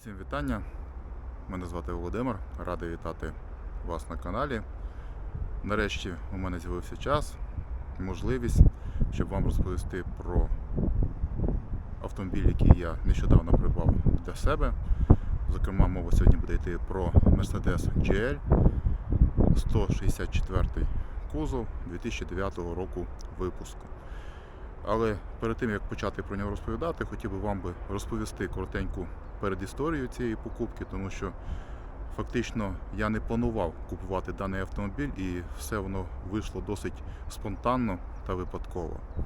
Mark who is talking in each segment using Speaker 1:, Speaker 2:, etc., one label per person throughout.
Speaker 1: Усім вітання. Мене звати Володимир. Радий вітати вас на каналі. Нарешті у мене з'явився час, можливість, щоб вам розповісти про автомобіль, який я нещодавно придбав для себе. Зокрема, мова сьогодні буде йти про Mercedes GL 164 кузов 2009 року випуску. Але перед тим як почати про нього розповідати, хотів би вам би розповісти коротеньку передісторію цієї покупки, тому що фактично я не планував купувати даний автомобіль і все воно вийшло досить спонтанно та випадково. Е,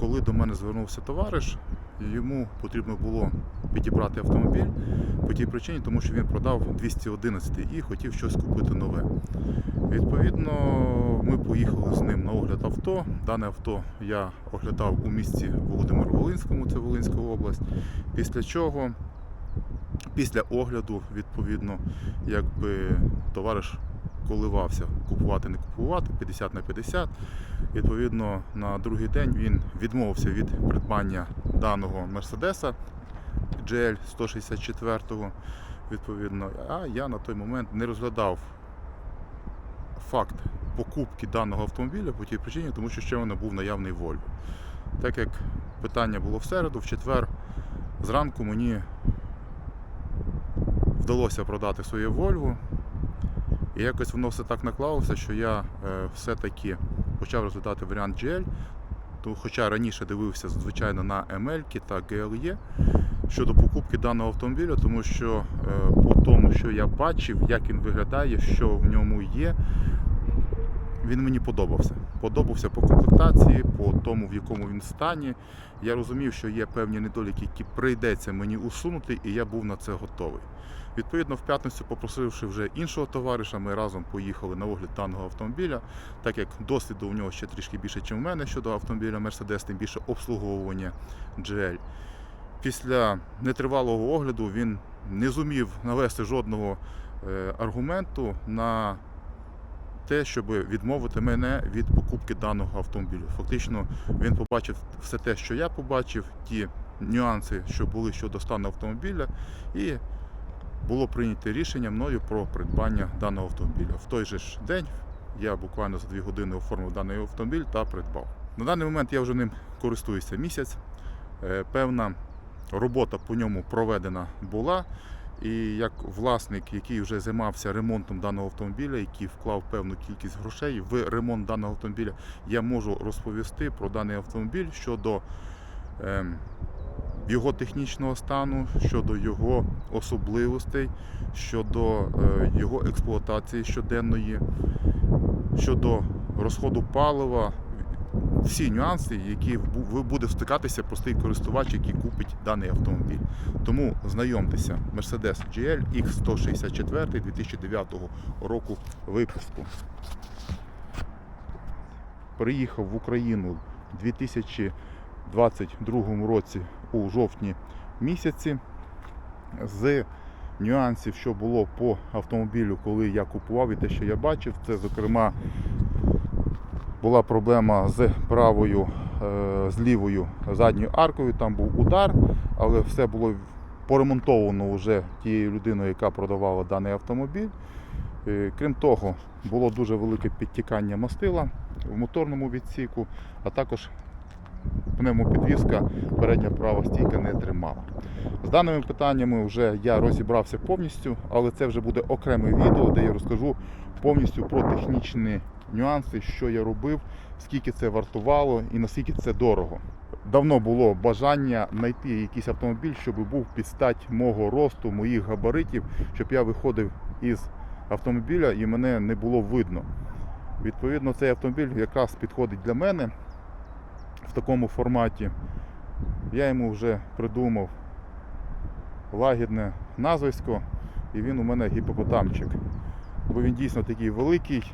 Speaker 1: Коли до мене звернувся товариш, йому потрібно було підібрати автомобіль по тій причині, тому що він продав 211 і хотів щось купити нове. Відповідно, ми поїхали з ним на огляд авто. Дане авто я оглядав у місті Володимир Волинському, це Волинська область. Після чого, після огляду, відповідно, якби товариш коливався купувати, не купувати, 50 на 50. Відповідно, на другий день він відмовився від придбання даного Мерседеса GL 164. Відповідно, а я на той момент не розглядав факт покупки даного автомобіля по тій причині, тому що ще воно був наявний Volvo. Так як питання було в середу, в четвер зранку мені вдалося продати своє Volvo. І якось воно все так наклалося, що я е, все-таки почав розглядати варіант GL, то, хоча раніше дивився звичайно на ML та GLE щодо покупки даного автомобіля, тому що е, по тому, що я бачив, як він виглядає, що в ньому є, він мені подобався. Подобався по комплектації, по тому, в якому він стані. Я розумів, що є певні недоліки, які прийдеться мені усунути, і я був на це готовий. Відповідно, в п'ятницю, попросивши вже іншого товариша, ми разом поїхали на огляд даного автомобіля, так як досвіду у нього ще трішки більше, ніж у мене щодо автомобіля Mercedes, тим більше обслуговування GL. Після нетривалого огляду він не зумів навести жодного е, аргументу на те, щоб відмовити мене від покупки даного автомобілю. Фактично, він побачив все те, що я побачив, ті нюанси, що були щодо стану автомобіля, і було прийнято рішення мною про придбання даного автомобіля. В той же ж день я буквально за дві години оформив даний автомобіль та придбав. На даний момент я вже ним користуюся місяць. Е, Певна робота по ньому проведена була. І як власник, який вже займався ремонтом даного автомобіля, який вклав певну кількість грошей в ремонт даного автомобіля, я можу розповісти про даний автомобіль щодо ем, його технічного стану, щодо його особливостей, щодо е, його експлуатації щоденної, щодо розходу палива. Всі нюанси, які ви буде стикатися простий користувач, який купить даний автомобіль. Тому знайомтеся, Mercedes GL X164 2009 року випуску. Приїхав в Україну у 2022 році у жовтні місяці. З нюансів, що було по автомобілю, коли я купував і те, що я бачив, це зокрема була проблема з правою, е, з лівою задньою аркою, там був удар, але все було поремонтовано вже тією людиною, яка продавала даний автомобіль. Е, Крім того, було дуже велике підтікання мастила в моторному відсіку, а також пневмопідвізка передня права стійка не тримала. З даними питаннями вже я розібрався повністю, але це вже буде окреме відео, де я розкажу повністю про технічні нюанси, що я робив, скільки це вартувало і наскільки це дорого. Давно було бажання знайти якийсь автомобіль, щоб був під стать мого росту, моїх габаритів, щоб я виходив із автомобіля і мене не було видно. Відповідно, цей автомобіль якраз підходить для мене в такому форматі. Я йому вже придумав лагідне назвисько, і він у мене гіпопотамчик. Бо він дійсно такий великий,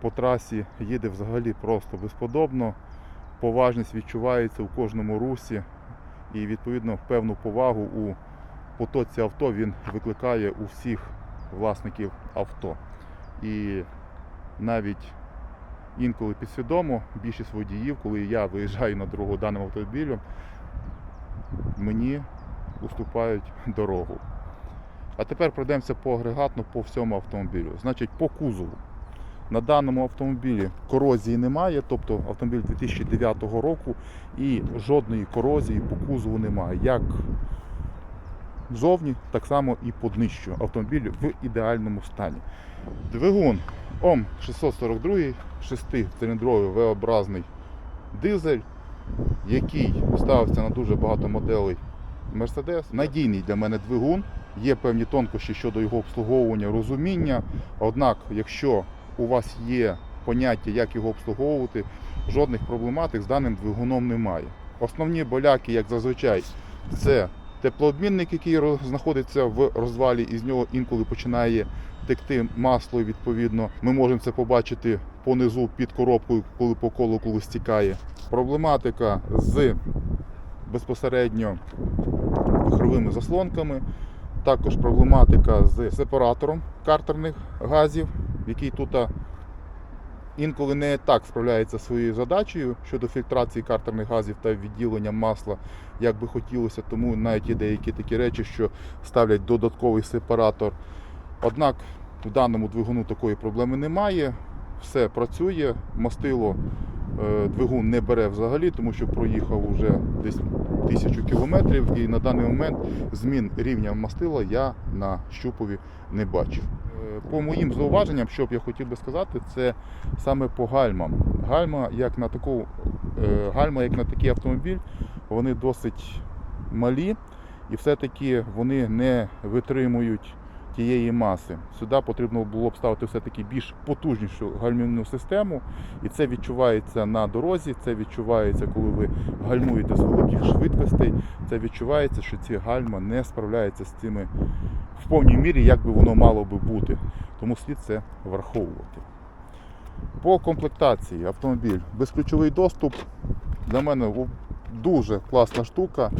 Speaker 1: по трасі їде взагалі просто безподобно. Поважність відчувається у кожному русі і відповідно певну повагу у потоці авто він викликає у всіх власників авто. І навіть інколи підсвідомо більшість водіїв, коли я виїжджаю на дорогу даним автомобілем, мені уступають дорогу. А тепер пройдемося по агрегатно по всьому автомобілю. Значить, по кузову. На даному автомобілі корозії немає, тобто автомобіль 2009 року і жодної корозії по кузову немає. Як ззовні, так само і по днищу. Автомобіль в ідеальному стані. Двигун ОМ 642, 6-циліндровий V-образний дизель, який ставився на дуже багато моделей Mercedes. Надійний для мене двигун. Є певні тонкощі щодо його обслуговування, розуміння. Однак, якщо у вас є поняття, як його обслуговувати, жодних проблематик з даним двигуном немає. Основні боляки, як зазвичай, це теплообмінник, який знаходиться в розвалі, і з нього інколи починає текти масло. Відповідно, ми можемо це побачити понизу під коробкою, коли по колу коли стікає. Проблематика з безпосередньо вихровими заслонками. Також проблематика з сепаратором картерних газів, який тут інколи не так справляється своєю задачею щодо фільтрації картерних газів та відділення масла, як би хотілося. Тому навіть є деякі такі речі, що ставлять додатковий сепаратор. Однак в даному двигуну такої проблеми немає. Все працює, мастило двигун не бере взагалі, тому що проїхав вже десь тисячу кілометрів, і на даний момент змін рівня мастила я на щупові не бачив. Е, По моїм зауваженням, що б я хотів би сказати, це саме по гальмам. Гальма, як на таку, е, гальма, як на такий автомобіль, вони досить малі, і все-таки вони не витримують тієї маси. Сюди потрібно було б ставити все-таки більш потужнішу гальмівну систему, і це відчувається на дорозі, це відчувається, коли ви гальмуєте з великих швидкостей. Це відчувається, що ці гальма не справляються з цими в повній мірі, як би воно мало би бути. Тому слід це враховувати. По комплектації автомобіль безключовий доступ. Для мене дуже класна штука.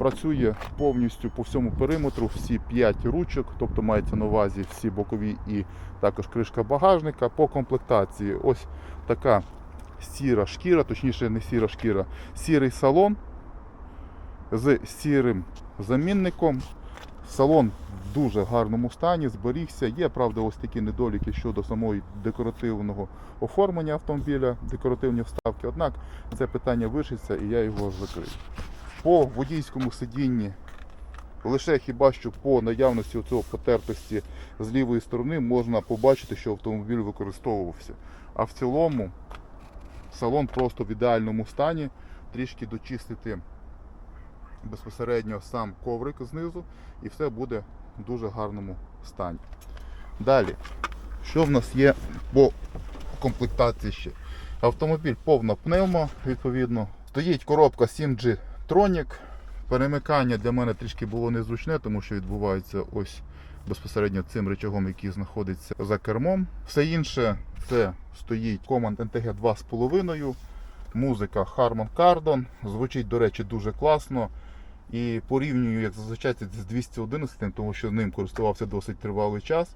Speaker 1: Працює повністю по всьому периметру, всі 5 ручок, тобто мається на увазі всі бокові і також кришка багажника. По комплектації ось така сіра шкіра, точніше не сіра шкіра, сірий салон з сірим замінником. Салон в дуже гарному стані, зберігся. Є, правда, ось такі недоліки щодо самої декоративного оформлення автомобіля, декоративні вставки. Однак це питання вирішиться і я його закрию. По водійському сидінні лише хіба що по наявності цього потертості з лівої сторони можна побачити, що автомобіль використовувався. А в цілому салон просто в ідеальному стані. Трішки дочистити безпосередньо сам коврик знизу і все буде в дуже гарному стані. Далі, що в нас є по комплектації ще? Автомобіль повна пневмо, відповідно. Стоїть коробка 7G Tronic. Перемикання для мене трішки було незручне, тому що відбувається ось безпосередньо цим речагом, який знаходиться за кермом. Все інше це стоїть Command NTG 2,5. Музика Harman Kardon. Звучить, до речі, дуже класно. І порівнюю, як зазвичай, з 211, тому що ним користувався досить тривалий час.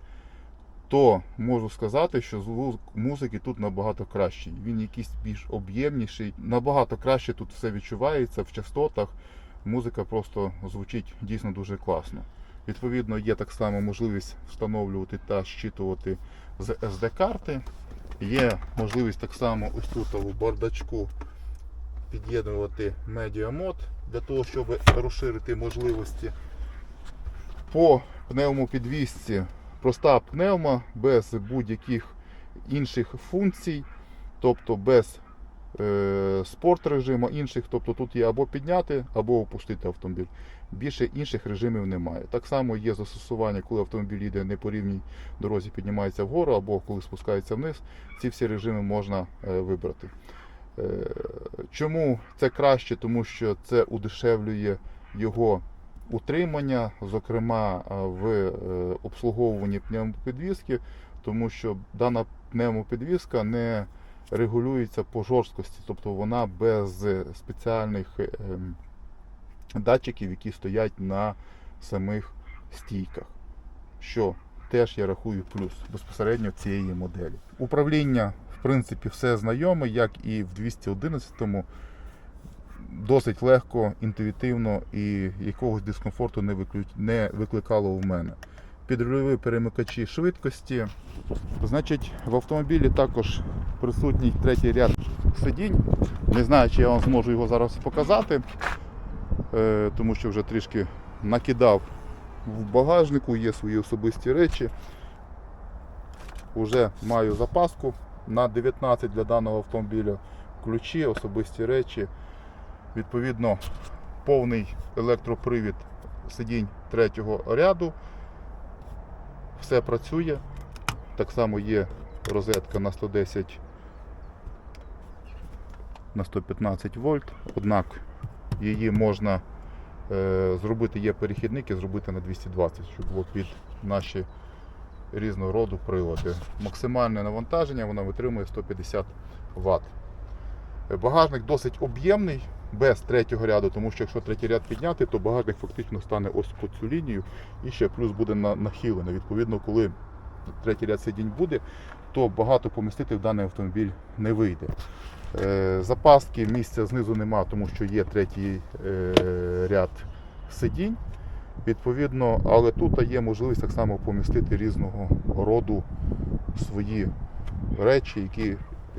Speaker 1: То можу сказати, що звук музики тут набагато кращий. Він якийсь більш об'ємніший, набагато краще тут все відчувається в частотах. Музика просто звучить дійсно дуже класно. Відповідно, є так само можливість встановлювати та щитувати з SD-карти. Є можливість так само ось тут у бардачку під'єднувати медіамод для того, щоб розширити можливості. По пневмопідвісці проста пневма без будь-яких інших функцій, тобто без е, спорт режиму інших, тобто тут є або підняти, або опустити автомобіль. Більше інших режимів немає. Так само є застосування, коли автомобіль йде не по рівній дорозі, піднімається вгору, або коли спускається вниз. Ці всі режими можна е, вибрати. Е, Чому це краще? Тому що це удешевлює його утримання, зокрема е, в е, обслуговуванні пневмопідвіски, тому що дана пневмопідвіска не регулюється по жорсткості, тобто вона без спеціальних е, ем, датчиків, які стоять на самих стійках. Що теж я рахую плюс безпосередньо цієї моделі. Управління, в принципі, все знайоме, як і в 211-му. Досить легко, інтуїтивно і якогось дискомфорту не, виклю... не викликало в мене. Підрульові перемикачі швидкості. Значить, в автомобілі також присутній третій ряд сидінь. Не знаю, чи я вам зможу його зараз показати, е, тому що вже трішки накидав в багажнику, є свої особисті речі. Уже маю запаску на 19 для даного автомобіля. Ключі, особисті речі. Відповідно, повний електропривід сидінь третього ряду. Все працює. Так само є розетка на 110 на 115 вольт. Однак її можна е, зробити, є перехідники, зробити на 220, щоб було під наші різного роду прилади. Максимальне навантаження вона витримує 150 Вт. Багажник досить об'ємний, без третього ряду, тому що якщо третій ряд підняти, то багажник фактично стане ось по цю лінію і ще плюс буде на- нахилений. Відповідно, коли третій ряд сидінь буде, то багато помістити в даний автомобіль не вийде. Е, Запаски місця знизу нема, тому що є третій е, ряд сидінь. Відповідно, але тут є можливість так само помістити різного роду свої речі, які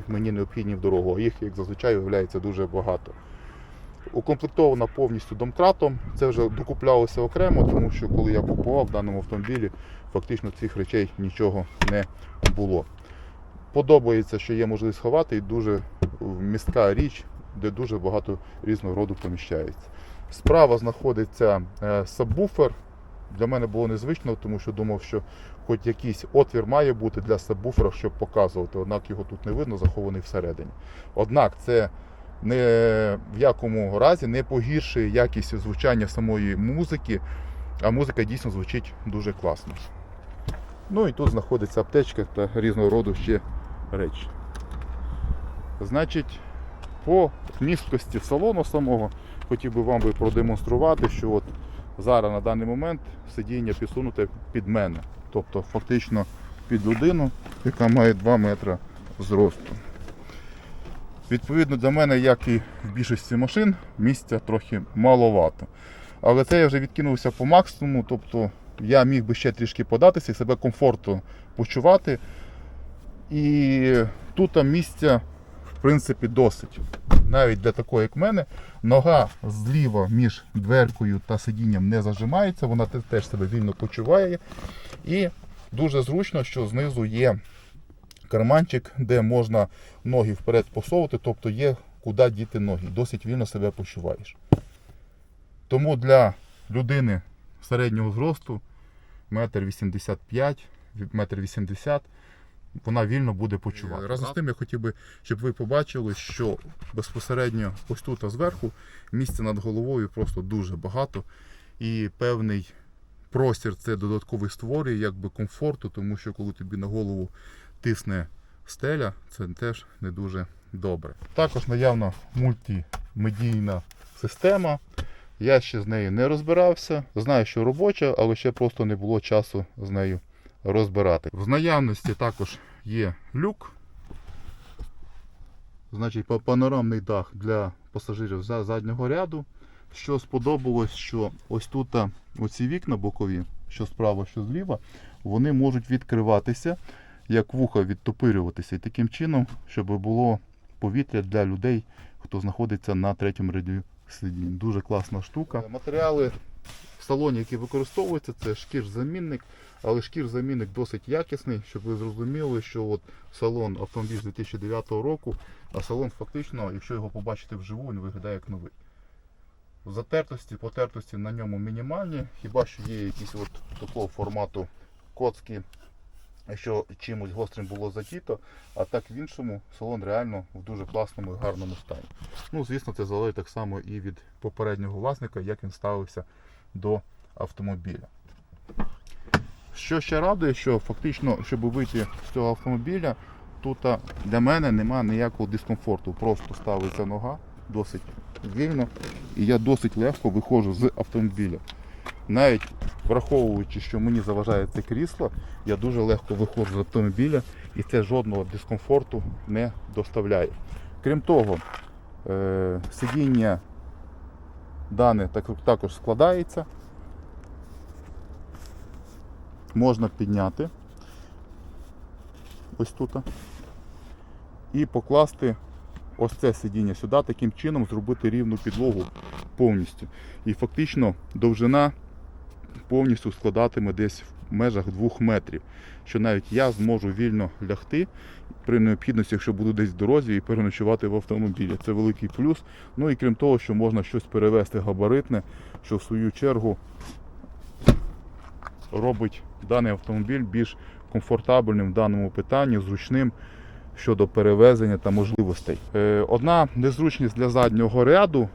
Speaker 1: мені необхідні в дорогу. Їх, як зазвичай, виявляється дуже багато. Укомплектована повністю домкратом. Це вже докуплялося окремо, тому що коли я купував в даному автомобілі, фактично цих речей нічого не було. Подобається, що є можливість ховати і дуже містка річ, де дуже багато різного роду поміщається. Справа знаходиться е, сабвуфер. Для мене було незвично, тому що думав, що хоч якийсь отвір має бути для сабвуфера, щоб показувати, однак його тут не видно, захований всередині. Однак це не в якому разі не погіршує якість звучання самої музики, а музика дійсно звучить дуже класно. Ну і тут знаходиться аптечка та різного роду ще речі. Значить, по місткості салону самого хотів би вам би продемонструвати, що от зараз на даний момент сидіння підсунуте під мене. Тобто фактично під людину, яка має 2 метри зросту. Відповідно для мене, як і в більшості машин, місця трохи маловато. Але це я вже відкинувся по максимуму, тобто я міг би ще трішки податися і себе комфортно почувати. І тут там місця, в принципі, досить. Навіть для такого, як в мене, нога зліва між дверкою та сидінням не зажимається, вона теж себе вільно почуває. І дуже зручно, що знизу є карманчик, де можна ноги вперед посовувати, тобто є куди діти ноги. Досить вільно себе почуваєш. Тому для людини середнього зросту, метр 85, метр 80, вона вільно буде почувати. Разом з тим я хотів би, щоб ви побачили, що безпосередньо ось тут а зверху місця над головою просто дуже багато. І певний простір це додатковий створює якби комфорту, тому що коли тобі на голову тисне стеля, це теж не дуже добре. Також наявна мультимедійна система. Я ще з нею не розбирався. Знаю, що робоча, але ще просто не було часу з нею розбирати. В наявності також є люк. Значить, панорамний дах для пасажирів за заднього ряду. Що сподобалось, що ось тут оці вікна бокові, що справа, що зліва, вони можуть відкриватися, як вуха відтопирюватися. І таким чином, щоб було повітря для людей, хто знаходиться на третьому ряді сидінь. Дуже класна штука. Матеріали в салоні, які використовуються, це шкір-замінник, але шкір-замінник досить якісний, щоб ви зрозуміли, що от салон автомобіль з 2009 року, а салон фактично, якщо його побачите вживу, він виглядає як новий. Затертості, потертості на ньому мінімальні, хіба що є якісь от такого формату коцки, що чимось гострим було затіто, а так в іншому салон реально в дуже класному і гарному стані. Ну, звісно, це залежить так само і від попереднього власника, як він ставився до автомобіля. Що ще радує, що фактично, щоб вийти з цього автомобіля, тут для мене немає ніякого дискомфорту. Просто ставиться нога досить вільно, і я досить легко виходжу з автомобіля. Навіть враховуючи, що мені заважає це крісло, я дуже легко виходжу з автомобіля і це жодного дискомфорту не доставляє. Крім того, е, сидіння Дане також складається. Можна підняти ось тут. І покласти ось це сидіння сюди, таким чином зробити рівну підлогу повністю. І фактично довжина повністю складатиме десь в межах 2 метрів. Що навіть я зможу вільно лягти при необхідності, якщо буду десь в дорозі і переночувати в автомобілі. Це великий плюс. Ну і крім того, що можна щось перевезти габаритне, що в свою чергу робить даний автомобіль більш комфортабельним в даному питанні, зручним щодо перевезення та можливостей. Е, Одна незручність для заднього ряду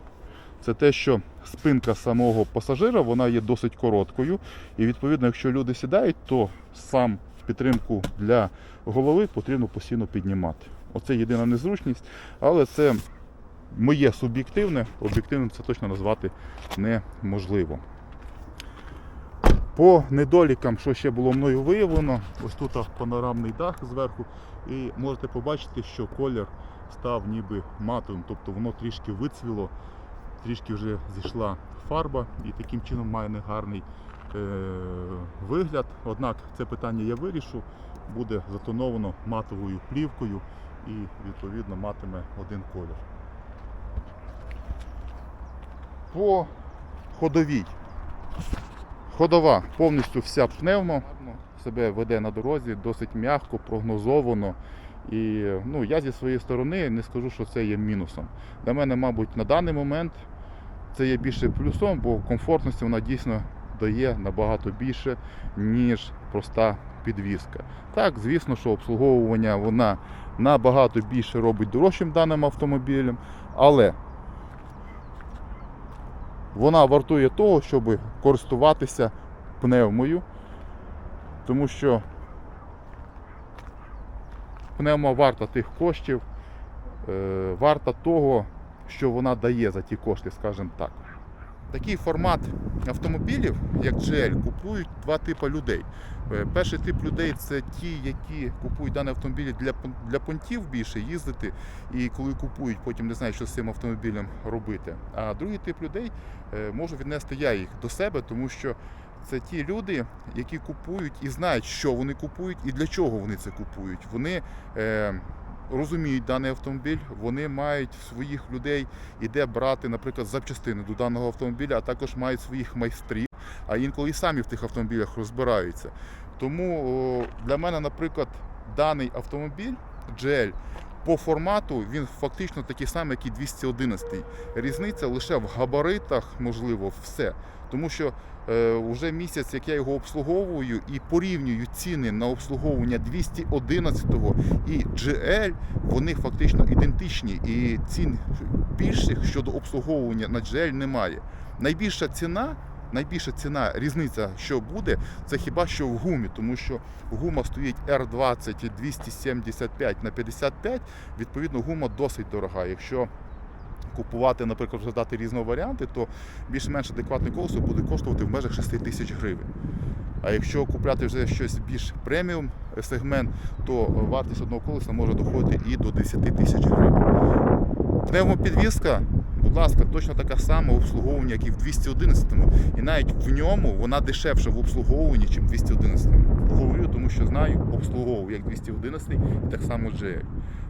Speaker 1: це те, що спинка самого пасажира вона є досить короткою. І відповідно, якщо люди сідають, то сам підтримку для голови потрібно постійно піднімати. Оце єдина незручність, але це моє суб'єктивне, об'єктивним це точно назвати неможливо. По недолікам, що ще було мною виявлено, ось тут панорамний дах зверху, і можете побачити, що колір став ніби матовим, тобто воно трішки вицвіло, трішки вже зійшла фарба і таким чином має негарний е- вигляд. Однак це питання я вирішу, буде затоновано матовою плівкою і відповідно матиме один колір. По ходовій. Ходова повністю вся пневмо, себе веде на дорозі досить м'яко, прогнозовано. І ну, я зі своєї сторони не скажу, що це є мінусом. Для мене, мабуть, на даний момент це є більше плюсом, бо комфортності вона дійсно дає набагато більше, ніж проста підвізка. Так, звісно, що обслуговування вона набагато більше робить дорожчим даним автомобілем, але вона вартує того, щоб користуватися пневмою, тому що пневма варта тих коштів, е, варта того, що вона дає за ті кошти, скажімо так. Такий формат автомобілів, як GL, купують два типи людей. Е, Перший тип людей це ті, які купують дані автомобілі для, для понтів більше їздити, і коли купують, потім не знають, що з цим автомобілем робити. А другий тип людей е, можу віднести я їх до себе, тому що це ті люди, які купують і знають, що вони купують і для чого вони це купують. Вони е, розуміють даний автомобіль, вони мають своїх людей іде брати, наприклад, запчастини до даного автомобіля, а також мають своїх майстрів, а інколи і самі в тих автомобілях розбираються. Тому для мене, наприклад, даний автомобіль GL по формату він фактично такий самий, як і 211. Різниця лише в габаритах, можливо, все. Тому що е, вже місяць, як я його обслуговую і порівнюю ціни на обслуговування 211 і GL, вони фактично ідентичні. І цін більших щодо обслуговування на GL немає. Найбільша ціна. Найбільша ціна різниця, що буде, це хіба що в гумі, тому що гума стоїть R20 275 на 55, відповідно, гума досить дорога. Якщо купувати, наприклад, розглядати різні варіанти, то більш-менш адекватне колесо буде коштувати в межах 6 тисяч гривень. А якщо купляти вже щось більш преміум сегмент, то вартість одного колеса може доходити і до 10 тисяч гривень. Пневмопідвізка, будь ласка, точно така сама обслуговування, як і в 211-му. І навіть в ньому вона дешевша в обслуговуванні, ніж в 211-му. Говорю, тому що знаю, обслуговував як 211 і так само GL.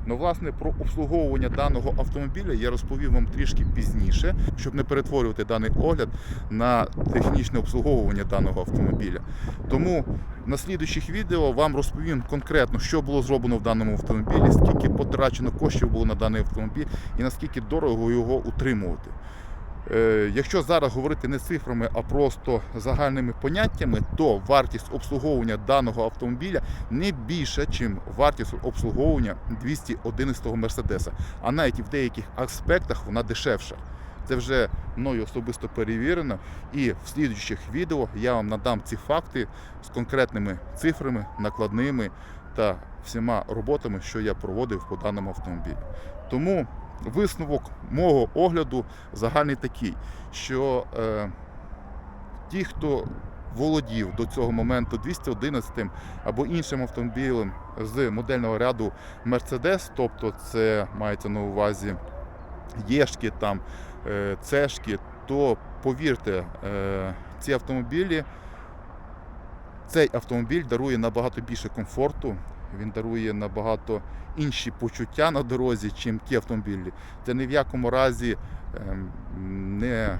Speaker 1: Ну, власне, про обслуговування даного автомобіля я розповів вам трішки пізніше, щоб не перетворювати даний огляд на технічне обслуговування даного автомобіля. Тому на слідуючих відео вам розповім конкретно, що було зроблено в даному автомобілі, скільки потрачено коштів було на даний автомобіль і наскільки дорого його утримувати. Е, Якщо зараз говорити не цифрами, а просто загальними поняттями, то вартість обслуговування даного автомобіля не більша, ніж вартість обслуговування 211 Мерседеса. А навіть і в деяких аспектах вона дешевша. Це вже мною особисто перевірено. І в слідуючих відео я вам надам ці факти з конкретними цифрами, накладними та всіма роботами, що я проводив по даному автомобілі. Тому висновок мого огляду загальний такий, що е, ті, хто володів до цього моменту 211 або іншим автомобілем з модельного ряду Mercedes, тобто це мається на увазі Єшки, там, е, Цешки, то повірте, е, ці автомобілі, цей автомобіль дарує набагато більше комфорту, він дарує набагато інші почуття на дорозі, чим ті автомобілі. Це ні в якому разі ем, не е,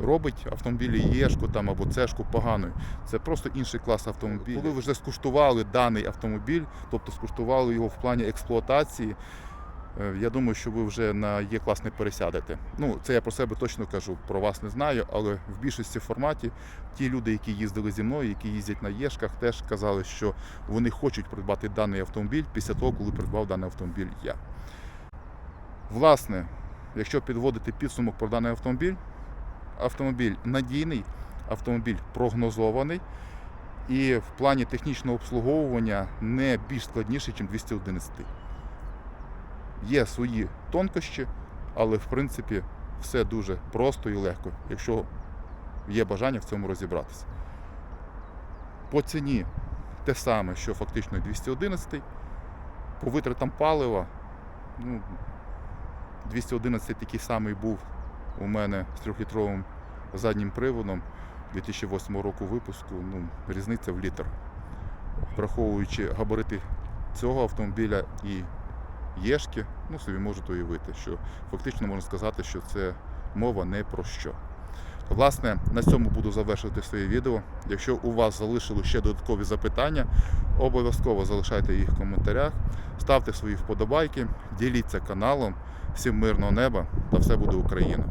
Speaker 1: робить автомобілі Єшку там або Цешку поганою. Це просто інший клас автомобілів. Коли ви вже скуштували даний автомобіль, тобто скуштували його в плані експлуатації, я думаю, що ви вже на є клас не пересядете. Ну, це я про себе точно кажу, про вас не знаю, але в більшості форматі ті люди, які їздили зі мною, які їздять на Єшках, теж казали, що вони хочуть придбати даний автомобіль після того, коли придбав даний автомобіль я. Власне, якщо підводити підсумок про даний автомобіль, автомобіль надійний, автомобіль прогнозований і в плані технічного обслуговування не більш складніший, ніж 211. Є свої тонкощі, але в принципі все дуже просто і легко, якщо є бажання в цьому розібратися. По ціні те саме, що фактично і 211, по витратам палива, ну, 211 такий самий був у мене з трьохлітровим заднім приводом 2008 року випуску. Ну, різниця в літр. Враховуючи габарити цього автомобіля і Єшки, ну собі можете уявити, що фактично можна сказати, що це мова не про що. Власне, на цьому буду завершувати своє відео. Якщо у вас залишили ще додаткові запитання, обов'язково залишайте їх в коментарях, ставте свої вподобайки, діліться каналом. Всім мирного неба та все буде Україна!